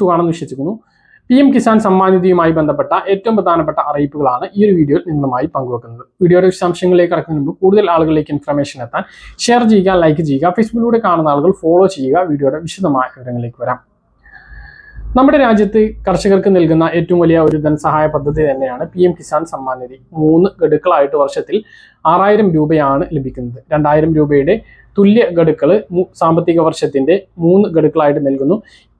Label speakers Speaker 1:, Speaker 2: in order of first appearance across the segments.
Speaker 1: സുഖമാണെന്ന് വിശ്വസിക്കുന്നു. P M Kisan Samman നിധിയുമായി ബന്ധപ്പെട്ട ഏറ്റവും പ്രധാനപ്പെട്ട അറിയിപ്പുകളാണ് ഈ ഒരു വീഡിയോയിൽ നിങ്ങളുമായി പങ്കുവെക്കുന്നത്. വീഡിയോയുടെ വിശദാംശങ്ങളിലേക്ക് കടക്കുന്നതിന് മുമ്പ് കൂടുതൽ ആളുകളിലേക്ക് ഇൻഫർമേഷൻ എത്താൻ ഷെയർ ചെയ്യുക ലൈക്ക് ചെയ്യുക ഫേസ്ബുക്കിലൂടെ കാണുന്ന ആളുകൾ ഫോളോ ചെയ്യുക. വീഡിയോയുടെ വിശദമായ വിവരങ്ങളിലേക്ക് വരാം. നമ്മുടെ രാജ്യത്ത് കർഷകർക്ക് നൽകുന്ന ഏറ്റവും വലിയ ഒരു ധനസഹായ പദ്ധതി തന്നെയാണ് പി എം കിസാൻ സമ്മാൻ നിധി. മൂന്ന് ഗഡുക്കളായിട്ട് വർഷത്തിൽ ആറായിരം രൂപയാണ് ലഭിക്കുന്നത്. രണ്ടായിരം രൂപയുടെ തുല്യ ഗഡുക്കൾ സാമ്പത്തിക വർഷത്തിന്റെ മൂന്ന് ഗഡുക്കളായിട്ട് നൽകുന്നു.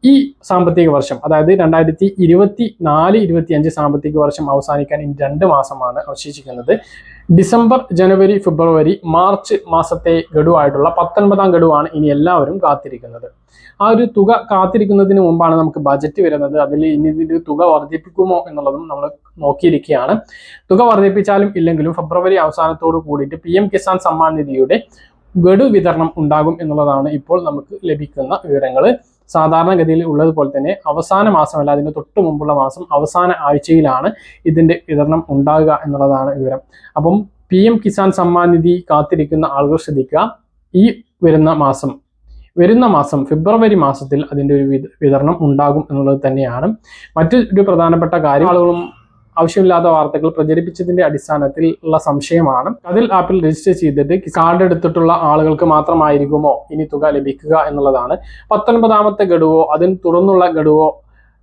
Speaker 1: ഈ സാമ്പത്തിക വർഷം അതായത് രണ്ടായിരത്തി ഇരുപത്തി നാല് ഇരുപത്തി അഞ്ച് സാമ്പത്തിക വർഷം അവസാനിക്കാൻ ഇനി രണ്ട് മാസമാണ് അവശേഷിക്കുന്നത്. ഡിസംബർ ജനുവരി ഫെബ്രുവരി മാർച്ച് മാസത്തെ ഗഡുവായിട്ടുള്ള പത്തൊൻപതാം ഗഡുവാണ് ഇനി എല്ലാവരും കാത്തിരിക്കുന്നത്. ആ ഒരു തുക കാത്തിരിക്കുന്നതിന് മുമ്പാണ് നമുക്ക് ബജറ്റ് വരുന്നത്. അതിൽ ഇനി ഇതിന്റെ തുക വർദ്ധിപ്പിക്കുമോ എന്നുള്ളതും നമ്മൾ നോക്കിയിരിക്കുകയാണ്. തുക വർദ്ധിപ്പിച്ചാലും ഇല്ലെങ്കിലും ഫെബ്രുവരി അവസാനത്തോട് കൂടിയിട്ട് പി എം കിസാൻ സമ്മാൻ നിധിയുടെ ഗഡു വിതരണം ഉണ്ടാകും എന്നുള്ളതാണ് ഇപ്പോൾ നമുക്ക് ലഭിക്കുന്ന വിവരങ്ങൾ. സാധാരണഗതിയിൽ ഉള്ളതുപോലെ തന്നെ അവസാന മാസമല്ല അതിന് തൊട്ട് മുമ്പുള്ള മാസം അവസാന ആഴ്ചയിലാണ് ഇതിന്റെ വിതരണം ഉണ്ടാകുക എന്നുള്ളതാണ് വിവരം. അപ്പം പി എം കിസാൻ സമ്മാൻ നിധി കാത്തിരിക്കുന്ന ആളുകൾ ശ്രദ്ധിക്കുക. ഈ വരുന്ന മാസം വരുന്ന മാസം ഫെബ്രുവരി മാസത്തിൽ അതിന്റെ ഒരു വിതരണം ഉണ്ടാകും എന്നുള്ളത് തന്നെയാണ്. മറ്റൊരു പ്രധാനപ്പെട്ട കാര്യം ആളുകളും ആവശ്യമില്ലാത്ത വാർത്തകൾ പ്രചരിപ്പിച്ചതിന്റെ അടിസ്ഥാനത്തിൽ ഉള്ള സംശയമാണ്. അതിൽ ആപ്പിൽ രജിസ്റ്റർ ചെയ്തിട്ട് കാർഡ് എടുത്തിട്ടുള്ള ആളുകൾക്ക് മാത്രമായിരിക്കുമോ ഇനി തുക ലഭിക്കുക എന്നുള്ളതാണ്. പത്തൊൻപതാമത്തെ ഗഡുവോ അതിന് തുറന്നുള്ള ഗഡുവോ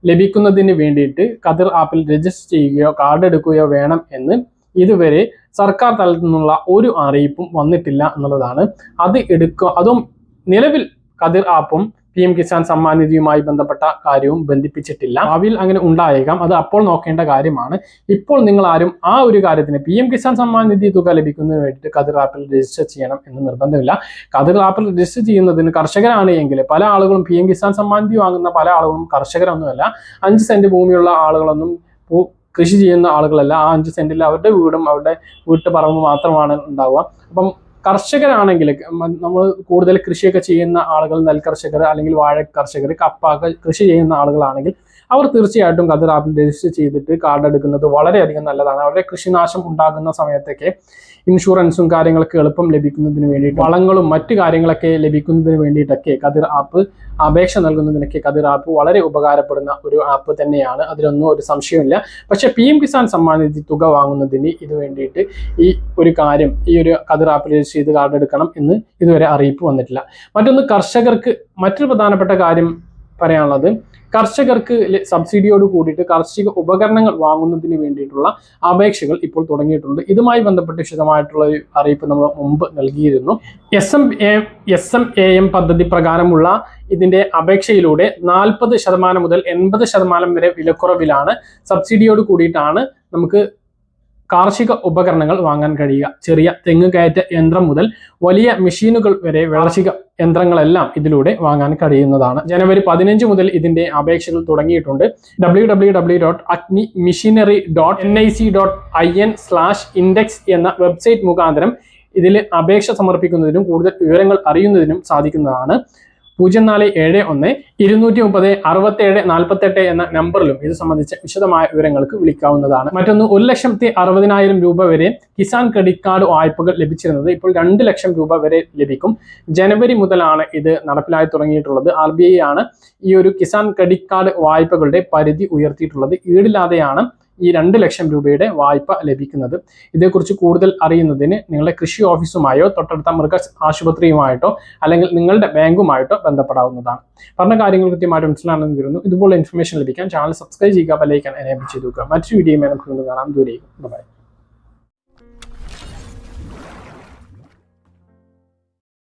Speaker 1: ലഭിക്കുന്നതിന് വേണ്ടിയിട്ട് കതിർ ആപ്പിൽ രജിസ്റ്റർ ചെയ്യുകയോ കാർഡ് എടുക്കുകയോ വേണം എന്ന് ഇതുവരെ സർക്കാർ തലത്തിൽ നിന്നുള്ള ഒരു അറിയിപ്പും വന്നിട്ടില്ല എന്നുള്ളതാണ്. അത് എടുക്കുക അതും നിലവിൽ കതിർ ആപ്പും പി എം കിസാൻ സമ്മാൻ നിധിയുമായി ബന്ധപ്പെട്ട കാര്യവും ബന്ധിപ്പിച്ചിട്ടില്ല. ഭാവിയിൽ അങ്ങനെ ഉണ്ടായേക്കാം. അത് അപ്പോൾ നോക്കേണ്ട കാര്യമാണ്. ഇപ്പോൾ നിങ്ങൾ ആരും ആ ഒരു കാര്യത്തിന് പി എം കിസാൻ സമ്മാൻ നിധി തുക ലഭിക്കുന്നതിന് വേണ്ടിയിട്ട് കതിർ ആപ്പിൽ രജിസ്റ്റർ ചെയ്യണം എന്ന് നിർബന്ധമില്ല. കതിർ ആപ്പിൽ രജിസ്റ്റർ ചെയ്യുന്നതിന് കർഷകരാണ് എങ്കിൽ പല ആളുകളും പി എം കിസാൻ സമ്മാൻ നിധി വാങ്ങുന്ന പല ആളുകളും കർഷകരൊന്നുമല്ല. അഞ്ച് സെന്റ് ഭൂമിയുള്ള ആളുകളൊന്നും കൃഷി ചെയ്യുന്ന ആളുകളല്ല. ആ അഞ്ച് സെന്റിൽ അവരുടെ വീടും അവരുടെ വീട്ടുപറമ്പ് മാത്രമാണ് ഉണ്ടാവുക. അപ്പം കർഷകരാണെങ്കിൽ നമ്മൾ കൂടുതൽ കൃഷിയൊക്കെ ചെയ്യുന്ന ആളുകൾ നെൽകർഷകർ അല്ലെങ്കിൽ വാഴ കർഷകർ കപ്പ കൃഷി ചെയ്യുന്ന ആളുകളാണെങ്കിൽ അവർ തീർച്ചയായിട്ടും കതിർ ആപ്പിൽ രജിസ്റ്റർ ചെയ്തിട്ട് കാർഡ് എടുക്കുന്നത് വളരെയധികം നല്ലതാണ്. അവരുടെ കൃഷിനാശം ഉണ്ടാകുന്ന സമയത്തൊക്കെ ഇൻഷുറൻസും കാര്യങ്ങളൊക്കെ എളുപ്പം ലഭിക്കുന്നതിന് വേണ്ടിയിട്ട് വളങ്ങളും മറ്റു കാര്യങ്ങളൊക്കെ ലഭിക്കുന്നതിന് വേണ്ടിയിട്ടൊക്കെ കതിർ ആപ്പ് അപേക്ഷ നൽകുന്നതിനൊക്കെ കതിർ ആപ്പ് വളരെ ഉപകാരപ്പെടുന്ന ഒരു ആപ്പ് തന്നെയാണ്. അതിലൊന്നും ഒരു സംശയമില്ല പക്ഷേ പി എം കിസാൻ സമ്മാൻ നിധി തുക വാങ്ങുന്നതിന് ഇത് വേണ്ടിയിട്ട് ഈ ഒരു കാര്യം ഈ ഒരു കതിർ ആപ്പിൽ രജിസ്റ്റർ ചെയ്ത് കാർഡ് എടുക്കണം എന്ന് ഇതുവരെ അറിയിപ്പ് വന്നിട്ടില്ല. മറ്റൊന്ന് കർഷകർക്ക് മറ്റൊരു പ്രധാനപ്പെട്ട കാര്യം പറയാനുള്ളത്. കർഷകർക്ക് സബ്സിഡിയോട് കൂടിയിട്ട് കാർഷിക ഉപകരണങ്ങൾ വാങ്ങുന്നതിന് വേണ്ടിയിട്ടുള്ള അപേക്ഷകൾ ഇപ്പോൾ തുടങ്ങിയിട്ടുണ്ട്. ഇതുമായി ബന്ധപ്പെട്ട് വിശദമായിട്ടുള്ള ഒരു അറിയിപ്പ് നമ്മൾ മുമ്പ് നൽകിയിരുന്നു. S M A S M A M പദ്ധതി പ്രകാരമുള്ള ഇതിന്റെ അപേക്ഷയിലൂടെ നാൽപ്പത് ശതമാനം മുതൽ എൺപത് ശതമാനം വരെ വിലക്കുറവിലാണ്. സബ്സിഡിയോട് കൂടിയിട്ടാണ് നമുക്ക് കാർഷിക ഉപകരണങ്ങൾ വാങ്ങാൻ കഴിയുക. ചെറിയ തെങ്ങ് കയറ്റ യന്ത്രം മുതൽ വലിയ മെഷീനുകൾ വരെ കാർഷിക യന്ത്രങ്ങളെല്ലാം ഇതിലൂടെ വാങ്ങാൻ കഴിയുന്നതാണ്. ജനുവരി പതിനഞ്ച് മുതൽ ഇതിന്റെ അപേക്ഷകൾ തുടങ്ങിയിട്ടുണ്ട്. W W W dot agri machinery dot N I C dot I N slash index എന്ന വെബ്സൈറ്റ് മുഖാന്തരം ഇതിൽ അപേക്ഷ സമർപ്പിക്കുന്നതിനും കൂടുതൽ വിവരങ്ങൾ അറിയുന്നതിനും സാധിക്കുന്നതാണ്. പൂജ്യം നാല് ഏഴ് ഒന്ന് ഇരുന്നൂറ്റി മുപ്പത് അറുപത്തേഴ് നാൽപ്പത്തെട്ട് എന്ന നമ്പറിലും ഇത് സംബന്ധിച്ച വിശദമായ വിവരങ്ങൾക്ക് വിളിക്കാവുന്നതാണ്. മറ്റൊന്ന് ഒരു ലക്ഷത്തി അറുപതിനായിരം രൂപ വരെ കിസാൻ ക്രെഡിറ്റ് കാർഡ് വായ്പകൾ ലഭിച്ചിരുന്നത് ഇപ്പോൾ രണ്ട് ലക്ഷം രൂപ വരെ ലഭിക്കും. ജനുവരി മുതലാണ് ഇത് നടപ്പിലായി തുടങ്ങിയിട്ടുള്ളത്. ആർ ബി ഐ ആണ് ഈ ഒരു കിസാൻ ക്രെഡിറ്റ് കാർഡ് വായ്പകളുടെ പരിധി ഉയർത്തിയിട്ടുള്ളത്. ഈടില്ലാതെയാണ് ഈ രണ്ട് ലക്ഷം രൂപയുടെ വായ്പ ലഭിക്കുന്നത്. ഇതേക്കുറിച്ച് കൂടുതൽ അറിയുന്നതിന് നിങ്ങളുടെ കൃഷി ഓഫീസുമായോ തൊട്ടടുത്ത മൃഗ ആശുപത്രിയുമായിട്ടോ അല്ലെങ്കിൽ നിങ്ങളുടെ ബാങ്കുമായിട്ടോ ബന്ധപ്പെടാവുന്നതാണ്. പറഞ്ഞ കാര്യങ്ങൾ കൃത്യമായിട്ട് മനസ്സിലാണെന്ന് വരുന്നു ഇതുപോലെ ഇൻഫർമേഷൻ ലഭിക്കാൻ ചാനൽ സബ്സ്ക്രൈബ് ചെയ്യുക ബെല്ലൈക്കൻ എനേബിൾ ചെയ്തു മറ്റൊരു വീഡിയോയുമായി നമുക്ക് കാണാം. ദൂരേക്കും ബൈ